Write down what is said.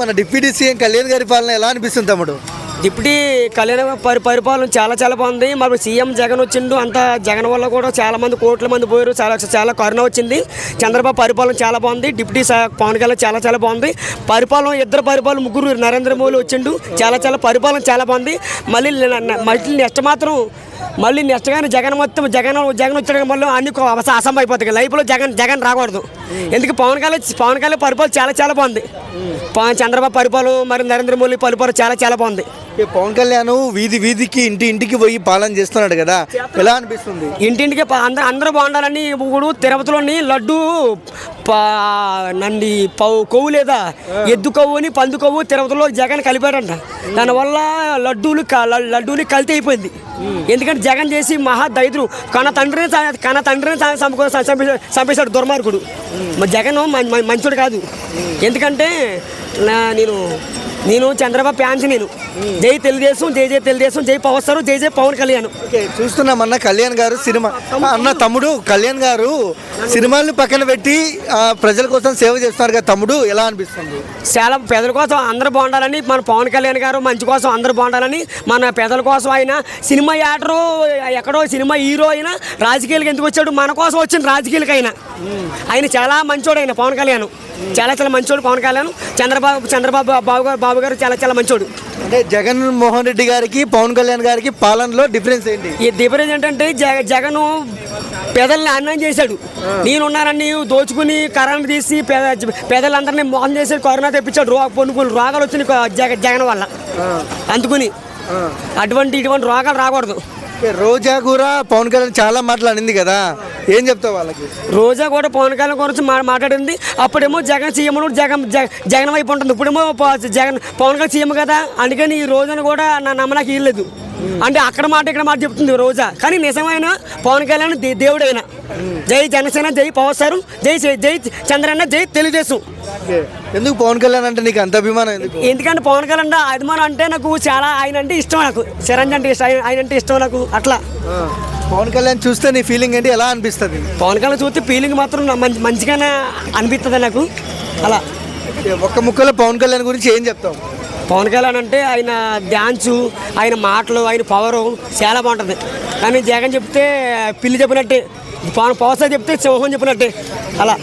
మన deputy CM Kalyan గారి పాలన ఎలా అనిపిస్తుంది తమ్ముడు? డిప్యూటీ కళ్యాణ పరి పరిపాలన చాలా చాలా బాగుంది. మరి సీఎం జగన్ వచ్చిండు అంత జగన్ వల్ల కూడా చాలా మంది కోట్ల మంది పోయారు. చాలా చాలా కరుణ వచ్చింది. చంద్రబాబు పరిపాలన చాలా బాగుంది. డిప్యూటీ పవన్ కళ్యాణ్ చాలా చాలా బాగుంది. పరిపాలన ఇద్దరు పరిపాలన ముగ్గురు నరేంద్ర మోదీ వచ్చిండు. చాలా చాలా పరిపాలన చాలా బాగుంది. మళ్ళీ మళ్ళీ నెక్స్ట్ మాత్రం మళ్ళీ నెక్స్ట్ కానీ జగన్ మొత్తం జగన్ జగన్ వచ్చాడు మళ్ళీ అన్ని కొ- అస- అసమ అయిపోతాయి లైఫ్లో జగన్ జగన్ రాకూడదు. ఎందుకు పవన్ కళ్యాణ్ పవన్ కళ్యాణ్ పరిపాలన చాలా చాలా బాగుంది. చంద్రబాబు పరిపాలన మరి నరేంద్ర మోదీ పరిపాలన చాలా చాలా బాగుంది. పవన్ కళ్యాణ్ వీధి వీధికి ఇంటి ఇంటికి పోయి పాలన చేస్తున్నాడు కదా. ఎలా అనిపిస్తుంది? ఇంటింటికి అందరూ అందరూ బాగుండాలని ఇప్పుడు తిరుపతిలోని లడ్డు పౌ కొవ్వు లేదా? ఎద్దు కొవ్వు అని పందు కొవ్వు తిరుపతిలో జగన్ కలిపాడంట. దానివల్ల లడ్డూలు క- ల- లడ్డూలు కల్తీ అయిపోయింది. ఎందుకంటే జగన్ చేసి మహా దైద్రు కన తండ్రిని కన తండ్రిని చంపేశాడు దుర్మార్గుడు. మరి జగన్ మంచోడు కాదు. ఎందుకంటే నేను నేను చంద్రబాబు ఫ్యాన్స్ నేను. జై తెలుగుదేశం జై జై తెలుగుదేశం జై పవర్ స్టార్ జై జై పవన్ కళ్యాణ్. ఓకే చూస్తున్నాం అన్న కళ్యాణ్ గారు సినిమా. అన్న తమ్ముడు కళ్యాణ్ గారు సినిమాల్ని పక్కన పెట్టి ప్రజల కోసం సేవ చేస్తున్నారు కదా తమ్ముడు ఎలా అనిపిస్తుంది? చాలా పేదల కోసం అందరూ బాగుండాలని మన పవన్ కళ్యాణ్ గారు మంచి కోసం అందరూ బాగుండాలని మన పేదల కోసం ఆయన సినిమా యాక్టరు ఎక్కడో సినిమా హీరో అయినా రాజకీయాలకు ఎందుకు వచ్చాడు? మన కోసం వచ్చిన రాజకీయాలకు అయినా ఆయన చాలా మంచోడు ఆయన పవన్ కళ్యాణ్. చాలా చాలా మంచోడు పవన్ కళ్యాణ్. చంద్రబాబు చంద్రబాబు బాబు బాబు గారు చాలా చాలా మంచోడు. అంటే జగన్ మోహన్ రెడ్డి గారికి పవన్ కళ్యాణ్ గారికి పాలనలో డిఫరెన్స్ ఏంటి? ఈ డిఫరెన్స్ ఏంటంటే జగ జగన్ పేదల్ని అన్యాయం చేశాడు. నేనున్నానని దోచుకుని కరెంట్ తీసి పేద పేదలందరినీ మోసం చేసి కరోనా తెప్పించాడు. రో కొన్ని కొన్ని రోగాలు వచ్చినాయి జగన్ వల్ల. అందుకుని అటువంటి ఇటువంటి రోగాలు రాకూడదు. రోజా కూడా పవన్ కళ్యాణ్ చాలా మాటలు అనింది కదా. ఏం చెప్తావు వాళ్ళకి? రోజా కూడా పవన్ కళ్యాణ్ గురించి మాట్లాడింది. అప్పుడేమో జగన్ సీఎం జగన్ జగ- జగన్ వైపు ఉంటుంది. ఇప్పుడేమో జగన్ పవన్ కళ్యాణ్ సీఎం కదా. అందుకని ఈ రోజున కూడా నా నమ్మడానికి ఇవ్వలేదు అంటే అక్కడ మాట ఇక్కడ మాట చెప్తుంది రోజా. కానీ నిజమైన పవన్ కళ్యాణ్ దేవుడైన? జై జనసేన జై పవర్ స్టార్ జై జై- చంద్రన్న జై తెలుగుదేశం. ఎందుకు పవన్ కళ్యాణ్ అంటే నీకు అంత అభిమానం ఎందుకు? ఎందుకంటే పవన్ కళ్యాణ్ అభిమానం అంటే నాకు చాలా ఆయన అంటే ఇష్టం నాకు. చిరంజీవి అంటే ఇష్టం ఆయన- అంటే ఇష్టం నాకు అట్లా. పవన్ కళ్యాణ్ చూస్తే నీ ఫీలింగ్ ఏంటి? ఎలా అనిపిస్తుంది? పవన్ కళ్యాణ్ చూస్తే ఫీలింగ్ మాత్రం మంచిగానే అనిపిస్తుంది నాకు. అలా. ఒక్క ముక్కలో పవన్ కళ్యాణ్ గురించి ఏం చెప్తావు? పవన్ కళ్యాణ్ అంటే ఆయన డ్యాన్సు ఆయన మాటలు ఆయన పవరు చాలా బాగుంటుంది. కానీ జగన్ చెప్తే పిల్లి చెప్పినట్టే. పవన్ పవర్ స్టార్ చెప్తే సింహం చెప్పినట్టే. అలా.